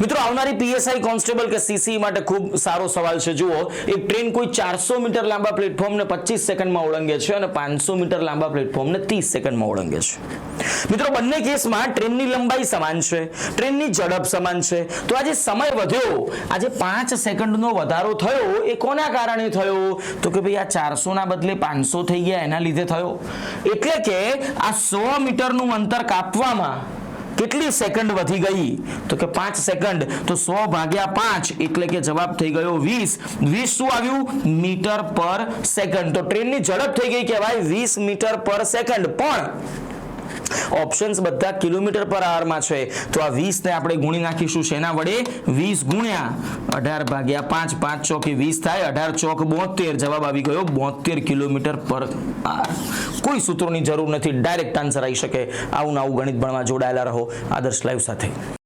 મિત્રો, આવનારી PSI constable કે સીસી માટે ખૂબ સારો સવાલ છે. જુઓ, એક ટ્રેન કોઈ ચારસો મીટર લાંબા પ્લેટફોર્મને પચીસ સેકન્ડમાં ઓળંગે છે અને પાંચસો મીટર લાંબા પ્લેટફોર્મને ત્રીસ સેકન્ડમાં ઓળંગે છે. મિત્રો, બંને કેસમાં ટ્રેનની લંબાઈ સમાન છે, ટ્રેનની ઝડપ સમાન છે. તો આજે સમય વધ્યો. આજે પાંચ સેકન્ડનો વધારો થયો. એ કોના કારણે થયો? તો કે ભાઈ આ ચારસોના બદલે પાંચસો થઈ ગયા, એના લીધે થયો. એટલે કે આ સો મીટરનું અંતર કાપવામાં કેટલી સેકન્ડ વધી ગઈ? તો કે પાંચ સેકન્ડ. તો સો ભાગ્યા પાંચ એટલે કે જવાબ થઈ ગયો વીસ. વીસ શું આવ્યું? મીટર પર સેકન્ડ. તો ટ્રેનની ઝડપ થઈ ગઈ કહેવાય વીસ મીટર પર સેકન્ડ. પણ ઓપ્શન્સ બધા કિલોમીટર પર આવરમાં છે. તો આ 20 ને આપણે ગુણી નાખીશું. શેના વડે? 20 ગુણ્યા અઢાર ભાગ્યા પાંચ પાંચ ચોકી વીસ થાય. અઢાર ચોક બોતેર. જવાબ આવી ગયો બોતેર કિલોમીટર પર આર. કોઈ સૂત્રોની જરૂર નથી. ડાયરેક્ટ આન્સર આવી શકે. આવું આવું ગણિત ભણવા જોડાયેલા રહો. આદર્શ લાઈવ સાથે.